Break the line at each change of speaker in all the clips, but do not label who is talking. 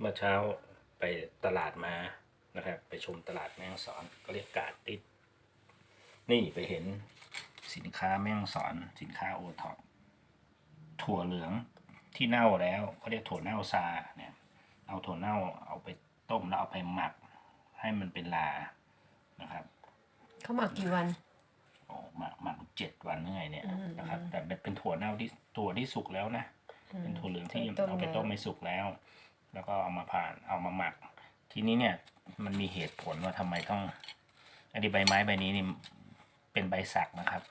เมื่อเช้าไปตลาดมานะครับ ไปชมตลาดแม่ฮ่องสอนก็เรียกกาดติด นี่ไปเห็นสินค้าแม่ฮ่องสอนสินค้าโอท็อปถั่วเหลืองที่เน่าแล้วเขาเรียกถั่วเน่าซาเนี่ยเอาถั่วเน่าเอาไปต้มแล้วเอาไปหมัก ให้มันเป็นลานะครับ
เขาหมักกี่วัน
โอ้หมักหมักเจ็ดวันยังไงเนี่ย
อืม
นะครับ แต่เป็นเป็นถั่วเน่าที่ถั่วที่สุกแล้วนะเป็นถั่วเหลืองที่
ไปต้ม
เอาไปต้ม
แล้ว
ไม่สุกแล้ว แล้วก็เอามาผ่านเอามาหมัก ทีนี้เนี่ยมันมีเหตุผลว่าทำไมต้องอันนี้ใบไม้ใบนี้นี่เป็นใบสักนะครับ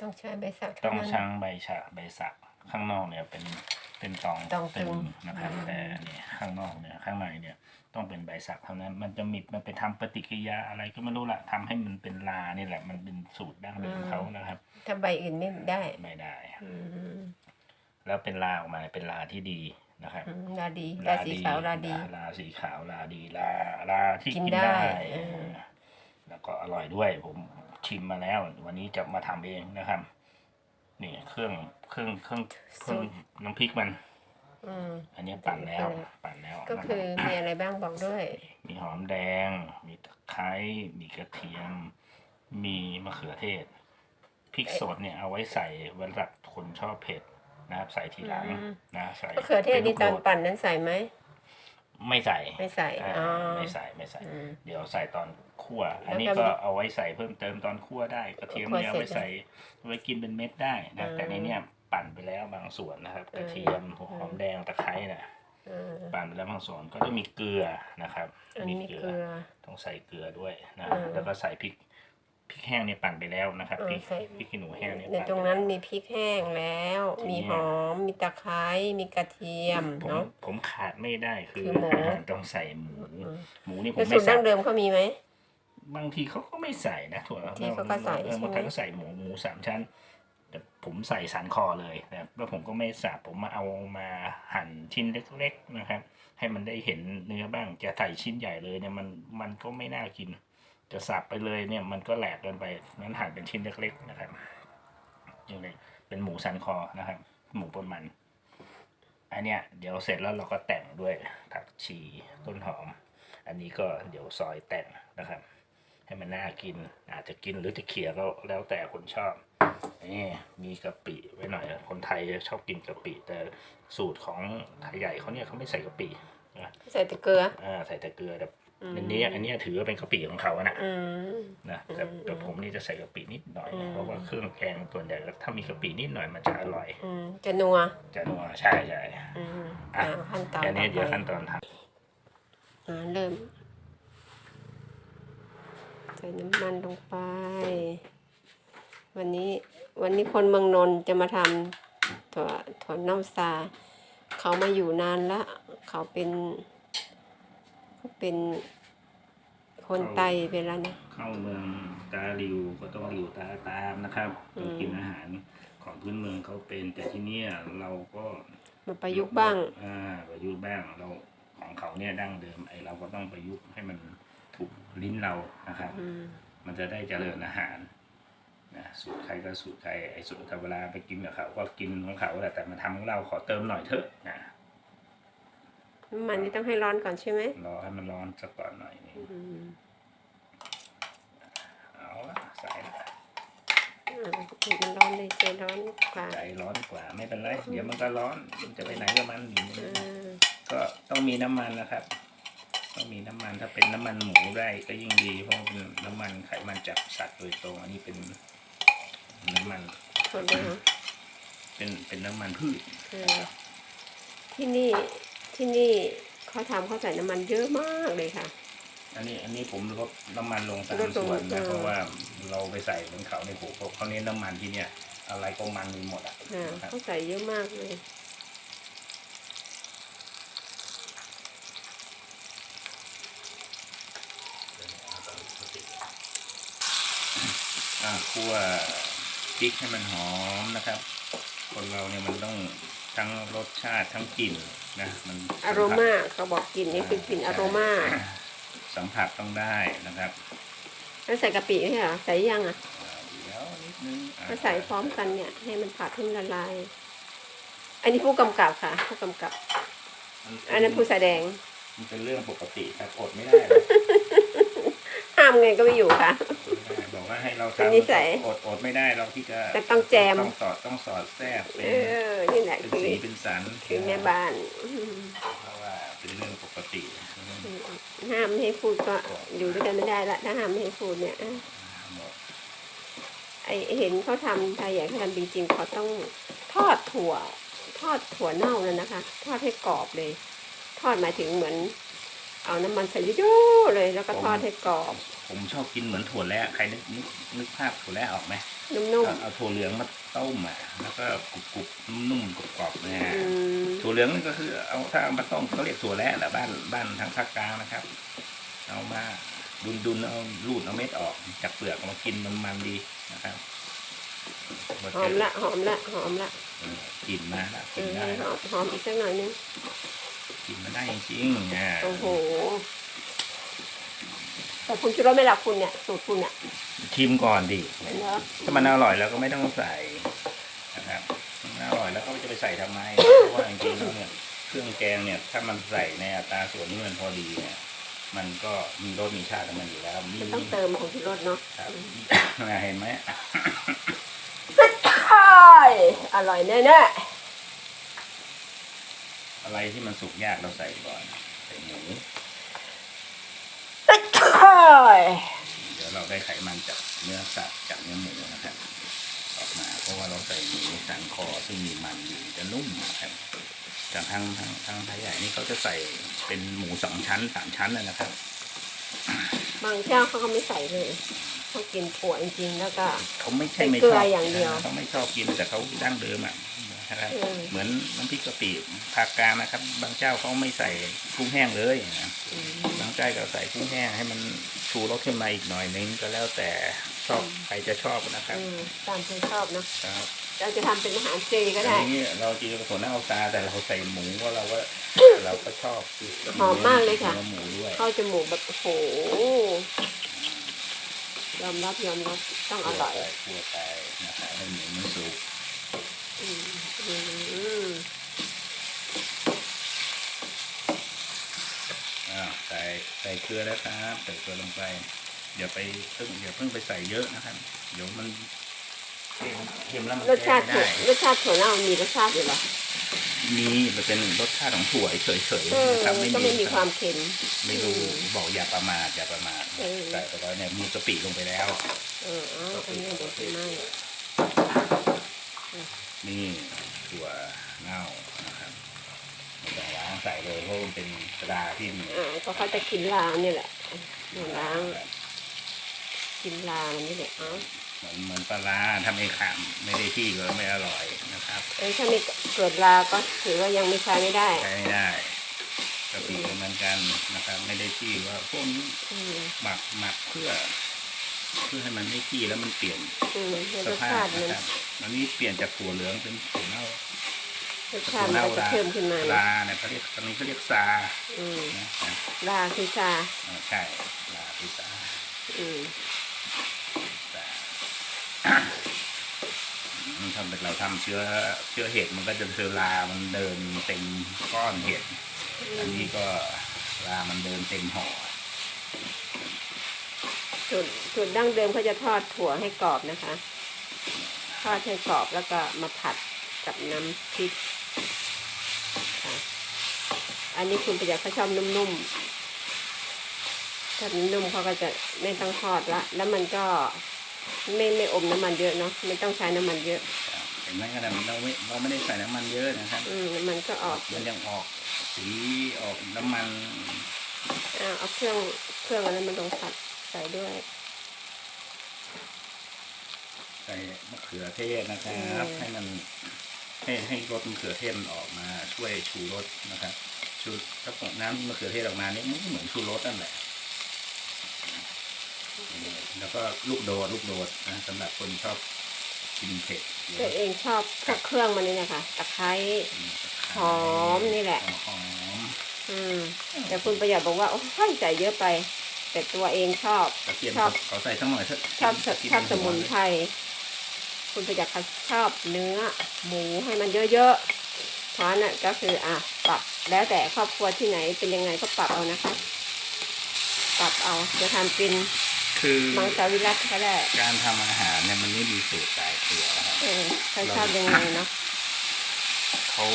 ต้องใช้ใบสัก
ต้อง
เท่านั้น
ช่างใบฉะใบสักข้างนอกเนี่ยเป็นเป็นตอง
ตองตึง
นะครับ
อืม
แต่เนี่ยข้างนอกเนี่ยข้างในเนี่ยต้องเป็นใบสักเท่านั้น มันจะมีมันไปทำปฏิกิริยาอะไรก็ไม่รู้ละทำให้มันเป็นลานี่แหละ มันเป็นสูตรดั้งเดิมของเขานะครับ
ถ้าใบอื่นไม่ได้
ไม่ได้
อืม
แล้วเป็นลาออกมาเป็นลาที่ดี นะครับ
อืมลาดีลาสีขาวลาดี
ลาสีขาวลาดีลาลาที่
กิน
กิน
ได้
ได้
เออ
แล้วก็อร่อยด้วย ผมชิมมาแล้ว วันนี้จะมาทำเองนะครับ นี่เครื่องเครื่องเครื่องเครื่องน้ำพริกมัน
อืม
อันนี้ปั่นแล้ว
ปั่นแล้ว
ปั่นแล้ว
ก็คือมีอะไรบ้างบอกด้วย
มีหอมแดง มีตะไคร้มีกระเทียม มีมะเขือเทศพริกสดเนี่ยเอาไว้ใส่สำหรับคนชอบเผ็ด นะครับ ใส่ทีหลัง
อืม
นะใส่
มะเขือเทศนี่ตอน
ป็ลูกโดด
ปั่นนั้นใส่ไหม
ไม่ใส่
ไม่ใส่
อ่า
อ๋อ
ไม่ใส่ไม่ใส่
อืม
เดี๋ยวใส่ตอนคั่ว อันนี้
แล้วก็
ก็เอาไว้ใส่เพิ่มเติมตอนคั่วได้กระเทียม
คั่ว
เนี่ยเอาไว้
เสร็จ
ใส่ไว้กินเป็นเม็ดได้นะ
อืม
แต่ในเนี้ยปั่นไปแล้วบางส่วนนะครับ กระเทียมหอมแดงตะไคร้นะ
อืม
ปั่นไปแล้วบางส่วนก็จะมีเกลือนะครับ
อันนี้มีเกลือ
ต้องใส่เกลือด้วยนะ
อืม
แล้วก็ใส่พริก พริกแห้งเนี่ยปั่นไปแล้วนะครับ
เออ
พริก
ใส่
พริกขี้หนูแห้งเนี่ย
ใน
ปั่น
ตรง
ไป
นั้น
แล้ว
มีพริกแห้งแล้ว
ทีนี้
มีหอม มีตะไคร้มีกระเทียม
ผม
เนาะ
ผมขาดไม่ได้คือ
คือหมู
ต้องใส่หมู
อืม
หมูนี่ผ
แล้ว
ม
สู
ไม่
ตร
ใส่
ดั้งเดิมเขามีไหม
บางทีเขาก็ไม่ใส่นะถั่ว
ที่เขาก็ใส่
เออ
ใช่ไหม
บางครั้งก็ใส่หมูหมูสามชั้น แต่ผมใส่สันคอเลยนะครับแล้วผมก็ไม่สับผมมาเอามาหั่นชิ้นเล็กๆนะครับ ให้มันได้เห็นเนื้อบ้างจะใส่ชิ้นใหญ่เลยเนี่ยมันมันก็ไม่น่ากิน จะสับไปเลยเนี่ยมันก็แหลกเกินไปนั้นหั่นเป็นชิ้นเล็กๆนะครับอย่างนี้เป็นหมูสันคอนะครับ หมูปนมันอันเนี้ยเดี๋ยวเสร็จแล้วเราก็แต่งด้วยผักชีต้นหอม อันนี้ก็เดี๋ยวซอยแต่งนะครับ ให้มันน่ากินอาจจะกินหรือจะเขี่ยก็แล้วแต่คนชอบนี่มีกะปิไว้หน่อย คนไทยชอบกินกะปิ แต่สูตรของไทยใหญ่เขาเนี่ยเขาไม่ใส่กะปินะ
ใส่แต่เกลือ
อ่าใส่แต่เกลือแต่
อืม
อันนี้อันนี้ถือว่าเป็นกะปิของเขาอะนะ
อืม
นะแต่
อืม
แต่ผมนี่จะใส่กะปินิดหน่อย
อืม
เพราะว่าเครื่องแกงส่วนใหญ่แล้วถ้ามีกะปินิดหน่อยมันจะอร่อย
อืมจะนัว
จะนัวใช่ใช่
อืม
อะ
อ่าขั้นตอน
แค่นี้
ต่
เดี๋ยว
อไป
ขั้นตอนท
อ่าเริ่มใส่น้ำมันลงไป วันนี้วันนี้คนเมืองนนท์จะมาทำถั่วถั่วเน่าซา เขามาอยู่นานละเขาเป็น เขาเป็นคนไตไปแล้วนะำ
เข้าเมืองตาลิวก็ต้องลิวตาตามนะครับต้องกินอาหารของพื้นเมืองเขาเป็น แต่ที่เนี่ยเราก็
มาประยุกต์บ้าง
อ่าประยุกต์บ้างเราของเขาเนี่ยดั้งเดิมไอเราก็ต้องประยุกต์ให้มันถูกลิ้นเรานะครับ
อืม
มันจะได้เจริญอาหารนะสูตรใครก็สูตรใครไอ้สูตรแต่เวลาไปกินกับเขาก็กินของเขาแหละแต่มาทำของเราขอเติมหน่อยเถอะนะ
น้ำมันนี่ต้องให้ร้อนก่อนใช่ไหม
รอให้มันร้อนสักก่อนหน่อยนี่
อืม
เอาละใส่ละ
อ่ามันร้อนเลยใจร้อนกว่า
ใจร้อนกว่าไม่เป็นไร เดี๋ยวมันก็ร้อนมันจะไปไหนก็มันอยู่
อ่า
ก็ต้องมีน้ำมันนะครับ ต้องมีน้ำมันถ้าเป็นน้ำมันหมูได้ก็ยิ่งดีเพราะว่าเป็นน้ำมันไขมันจากสัตว์โดยตรงอันนี้เป็นน้ำมัน
หมดแล้ว
เป็นเป็นน้ำมันพืช
เออที่นี่ ที่นี่เขาทำเขาใส่น้ำมันเยอะมากเลยค่ะ
อันนี้อันนี้ผมลดน้ำมันลงตาม
ลดลง
ส่วน
เอ
นะ
อ
เพราะว่าเราไปใส่บนเขาในผูกเขาเน้นน้ำมันที่เนี่ย อะไรก็มันมีหมดอะ
อ่า
นะครับ
เขาใส่เยอะมากเลย
อ่าคั่วพริกให้มันหอมนะครับ คนเราเนี่ยมันต้อง ทั้งรสชาติทั้งกลิ่นนะมัน
อโรมาเขาบอกกลิ่นนี่คือกลิ่นอโรมา
สัมผัสต้องได้นะครับ
แล้วใส่กะปิไหมเหรอใส่ยังอะ
อ่าเดี๋ยวนิดนึงอะ
ก็ใส่พร้อมกันเนี่ย ให้มันผัดให้มันละลาย อันนี้ผู้กำกับค่ะ ผู้กำกับ อันนั้นผู้แสดง
มันเป็นเรื่องปกติครับอดไม่ได้หรอก
ห้ามไงก็ไม่อยู่ค่ะ
ไม่ได้บอก ว่าให้เรา
เป็นนิสัย
อดอดไม่ได้เราที่จะ
แต่ต้องแจม
ต้องสอดต้องสอดแทรกเป็
เอนอ นี่แหละ
เป็น
คือ
สีเป็นสัน
คือแม่บ้านอืม
เพราะว่าเป็นเรื่องปกติ
ห้ามไม่ให้พูดก็อยู่ด้วยกันไม่ได้ละถ้าห้ามไม่ให้พูดเนี่ย
บอก
ไอเห็นเขาทำไทยใหญ่เขาทำจริงๆเขาต้องทอดถั่ว ทอดถั่วเน่านั่นนะคะ ทอดให้กรอบเลย ทอดหมายถึงเหมือน เอาน้ำมันใส่เยอะๆเลย แล้วก็ทอดให้กรอบ
ผมชอบกินเหมือนถั่วแล้วใครนึกนึกนึกภาพถั่วแล้วออกไหม
นุ่ม
เอาเอาถั่วเหลืองมาต้มอะแล้วก็กรุบกรุบๆนุ่มๆกรอบๆนะ
ๆ
ฮะ
อืม
ถั่วเหลืองนี่ก็คือเอาถ้าเอามาต้มเขาเรียกถั่วแล้วแหละบ้านบ้านทางภาคกลางนะครับ เอามาดุนดุนๆเอารูดเอาเม็ดออกจากเปลือกเอามากินมันมันๆดีนะครับ
หอมละหอมละหอมละ
เออกลิ่นมาละก
เอ
ลิ่น
อ
ได้
หอมหอมอีกสักหน่อยนึง
กลิ่นมันได้จริงๆอ่า
โอ้โห แต่คุณคิดว่าไม่หลับคุณเนี่ยสูตรคุณเนี่ย
ชิมก่อนดิ
เนาะ
ถ้ามันอร่อยแล้วก็ไม่ต้องใส่นะครับมันอร่อยแล้วก็จะไปใส่ทำไมเพราะว่าจริงๆแล้วเนี่ยเครื่องแกงเนี่ย ถ้ามันใส่ในอัตราส่วนที่มันพอดีเนี่ยมันก็มีรสมีชาติของมันอยู่แล้วมี
มันต้องเติมของที่รสเนาะ
ครับน่าเห็นไหม
ใช่อร่อยแน่
อะไรที่มันสุกยากเราใส่ก่อนใส่หมู
ๆใช่
เดี๋ยวเราได้ไขมันจากเนื้อสัตว์จากเนื้อหมูนะครับ ออกมาเพราะว่าเราใส่หมูสันคอซึ่งมีมันอยู่จะนุ่มนะครับจากทางทางทางไทยใหญ่นี่เขาจะใส่เป็นหมูสองชั้นสามชั้นนะนะครับ
บางเจ้าเขาก็ไม่ใส่เลยเขากินถั่วจริงๆแล้วก็
เขาไม่ใช่ไม่
ใส่เกลื
ช
อ
อบ
อย่างเดียว
เขาไม่ชอบกินแต่เขาดั้งเดิมอะนะครับ
อืม
เหมือนน้ำพริกกะปิภาคกลางนะครับ บางเจ้าเขาไม่ใส่กุ้งแห้งเลยนะ
อืม
บางเจ้าก็ใส่กุ้งแห้งให้มันชูรสขึ้นมาอีกหน่อยนึงก็แล้วแต่ชอบใครจะชอบนะครับ
อืมตามใจชอบเนาะ
ครับ
เราจะทำเป็นอาหารเจก็
อั
ได้
นนี้เราจีนผสมน้ำเอาซาแต่เราใส่หมูก็เราก็เราก็ชอบ
หอมมากเลยค่ะ
นื้อหมูด้วย
เข้าจมูกแบบโอ้โหยอมรับยอมรับต้องอร่อย
คั่วไปนะครับให้หมูมันสุก
อืมอืม
อ่า ใส่ใส่เกลือแล้วครับใส่เกลือลงไปอย่าไปเพิ่งอย่าเพิ่งไปใส่เยอะนะครับ เดี๋ยวมันเค็มเค็มแล้วมัน
รสชาติ
แก้
ถั่ว
ไม่ได้
รสชาติถั่วเน่ามีรสชาติอยู่เหรอ
มีมันเป็นรสชาติของถั่วเฉย
เออ
ๆนะครับ
ก็ไม่มีความเค็ม
ไม่รู้บอกอย่าประมาทอย่าประมาท
เออ
ใส่ไปแล้วเนี่ยมีกะปิลงไปแล้ว
เอออ๋ออันนี้เดี๋ยวจะไหม้
นี่ถั่วเน่านะครับไม่ต้องล้าง ใส่เลยเพราะมันเป็นกระดาษที่ดี
อ่าก็เขาจะกินลาเนี่ยแหละเดี๋ยวล้างกินลามันนี่แหละเอ้า
เหมือนเหมือนปลาร้าถ้าไม่ขามไม่ได้ที่ก็ไม่อร่อยนะครับ
เอ้ยถ้าไม่เกิดลาก็ถือว่ายังไม่ใช้ไม่ได้
ใช้ไม่ได้กะปิก็เหมือนกันนะครับ ไม่ได้ที่ว่าพวกนี้
อืม
หมักหมักเพื่อ เพื่อให้มันไม่ที่แล้วมันเปลี่ยน
อืมร
ส
ส
ภา
ชา
พ
ติมัน
นะครับอันนี้เปลี่ยนจากถั่วเหลืองเป็นถั่วเน่า ร
สชาติมันก็จะเพิ่มขึ้นมา
ลา
นะ
ลาเนี่ยเขาเรียกตอนนี้เขาเรียกซา
อืม
นะนะ
ลาคือชา
อ่าใช่ลาคือซา
อืม
ซาอืมทำเป็นเราทำเชื้อเชื้อเห็ดมันก็จะเชื้อรามันเดินเต็มก้อนเห็ด อันนี้ก็รามันเดินเต็มห่อ
สูตรสูตรดั้งเดิมเขาจะทอดถั่วให้กรอบนะคะ ทอดให้กรอบแล้วก็มาผัดกับน้ำพริกค่ะ อันนี้คุณประหยัดเขาชอบนุ่มๆถ้านุ่มเขาก็จะไม่ต้องทอดละ แล้วมันก็ไม่ไม่อมน้ำมันเยอะเนาะไม่ต้องใช้น้ำมันเยอะ
เห็นไหมขนาดเราไม่เราไม่ได้ใส่น้ำมันเยอะนะครับ
อืมมันก็ออก
มันยังออกสีออกน้ำมัน
อ่าเอาเครื่องเครื่องอะไรมันลงผัดใส่ด้วย
ใส่มะเขือเทศนะครับ ให้มันให้ให้รสมะเขือเทศมันออกมาช่วยชูรสนะครับ ชูถ้าน้ำมะเขือเทศออกมาเนี่ยมันก็เหมือนชูรสนั่นแหละแล้วก็ลูกโดดลูกโดดนะสำหรับคนชอบกินเผ็ด
ตัวเองชอบพวกเครื่องมันนี่นะคะตะไคร้ หอมนี่แหละ
หอม
อืมแต่คุณประหยัดบอกว่าโอ้ยใส่เยอะไป แต่ตัวเองชอบ
กระเทียม
ชอบ
เขาใส่สักหน่อยเถอะ
ชอบ
กิ
ชอบสมุนไพรคุณประหยัดเขาชอบเนื้อ หมูให้มันเยอะ ๆเพราะนั่นก็คืออะปรับแล้วแต่ครอบครัวที่ไหนเป็นยังไงก็ปรับเอานะคะ ปรับเอาจะทำเป็น
คือ
มังสวิรัตก็ได้
การทำอาหารเนี่ยมันไม่มีสูตรตายตัวนะครับ
เออใครชอบยังไงเนาะ
เขา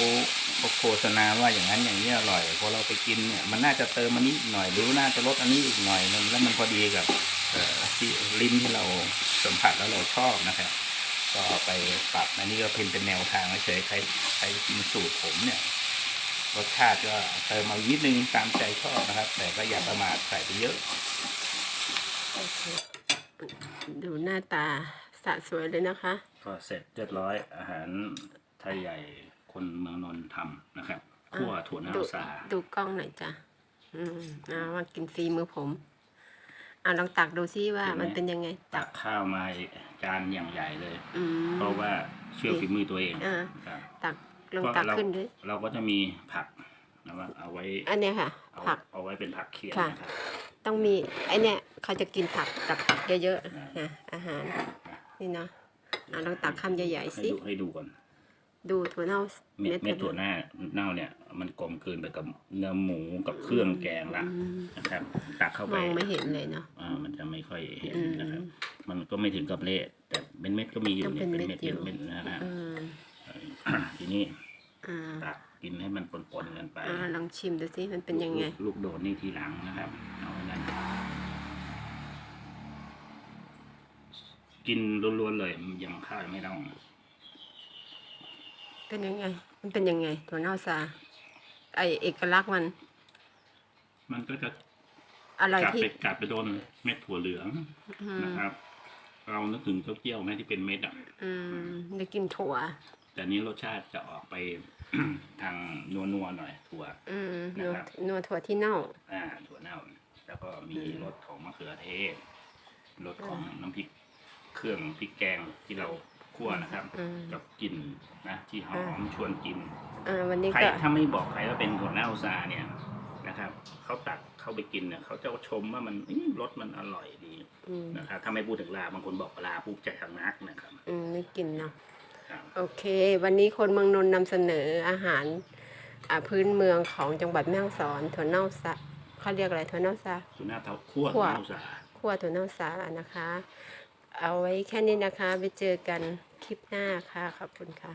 เขาโฆษณาว่าอย่างนั้นอย่างนี้อร่อยพอเราไปกินเนี่ยมันน่าจะเติมอันนี้อีกหน่อยหรือน่าจะลดอันนี้อีกหน่อยนึงแล้วมันพอดีกับเอ่อที่ลิ้นที่เราสัมผัสแล้วเราชอบนะครับ ก็เอาไปปรับอันนี้ก็เป็นเป็นแนวทางเฉยๆใครใครกินสูตรผมเนี่ยรสชาติก็เติมมาอีกนิดนึงตามใจชอบนะครับ แต่ก็อย่าประมาทใส่ไปเยอะ
โอเคดูหน้าตาสะสวยเลยนะคะ
ก็เสร็จเรียบร้อยอาหารไทยใหญ่คนเมืองนนท์ทำนะครับคั่วถั่วเน่า
ดู
สา
ดูกล้องหน่อยจ้ะอืมเอามากินฟรีมือผม อ่าลองตักดูซิว่ามันเป็นยังไง
ตักข้าวมาจานอย่างใหญ่เลย
อืม
เพราะว่าเชื่อฝีมือตัวเอง
อ่า
ครับ
ตักลอง
ก็
ตัก
เรา
ขึ้นด้วย
เราก็จะมีผักนะว่าเอาไว้
อันเนี้ยค่ะ
เอา
ผัก
เอาไว้เป็นผักเคียง
ค่ะ
นะครับ
ต้องมีไอเนี้ยเขาจะกินผักกับผักเยอะๆนะอาหารนี่เนาะอะลองตักคำใหญ่ๆ
ให้
สิ
ดูให้ดูก่อน
ดูถั่วเน่า
เม็ดเม็ดถั่ว
เน่า
หน้าเน่าเนี่ย มันกลมกลืนไปกับเนื้อหมูกับเครื่องแกงละ
อืม
นะครับ ตักเข้ามไป
องไม่เห็นเลยเนาะ
อ่ามันจะไม่ค่อยเห็น
อืม
นะครับ มันก็ไม่ถึงกับเละแต่เป็นเม็ดก็มีอยู่
ต้อง
เนี่
เป็
ย
น
เป็น
เม็
เม็
ด
ด
อยู่
เป็นเม็ดนะฮะ
อืม
ทีนี้
อ่า
ตักกินให้มันปนๆกันไป
อ่าลองชิมดูสิมันเป็นยังไง
ลูกลูกโดดนี่ทีหลังนะครับเอาไว้นั่นกินล้วนๆเลยยังข้าวยังไม่ต้อง
เป็นยังไง มันเป็นยังไงถั่วเน่าซา ไอเอกลักษณ์มัน
มันก็จะ
อะไร
กัด
ที่
ไปกัดไปโดนเม็ดถั่วเหลือง
อืม
นะครับ เรานึกถึงเต้าเจี้ยวไหมที่เป็นเม็ดอะ
อืมได้กินถั่ว
แต่นี้รสชาติจะออกไป ทางนัวๆหน่อยถั่ว
อืม
นะ
นัว
ครับ
นัวถั่วที่เน่า
อ่าถั่วเน่า แล้วก็มี
อืม
รสของมะเขือเทศรสของน้ำพริก เครื่องพริกแกงที่เรา คั่วนะครับ
อืม
กับกลิ่นนะที่หอมชวนกิน
อ่าวันนี้
ใคร
ก็
ถ้าไม่บอกใครว่าเป็นถั่วเน่าซาเนี่ยนะครับเขาตักเข้าไปกินเนี่ยเขาจะชมว่ามันอื้อรสมันอร่อยดี
อืม
นะครับถ้าไม่พูดถึงลาบางคนบอกปลาปุ๊บจะทางนักนะครับ
อืมไม่กินเนาะ
ครับ
โอเค วันนี้คนเมืองนนท์นำเสนออาหารอ่าพื้นเมืองของจังหวัดแม่ฮ่องสอนถั่วเน่าซาเขาเรียกอะไรถั่วเน่าซา
ถั่วเน่าเท้าคั่ว
คั่
ถั่
ว
วเน่าซา
ขั้วถั่วเน่าสานะคะ เอาไว้แค่นี้นะคะ ไปเจอกัน คลิปหน้าค่ะ ขอบคุณค่ะ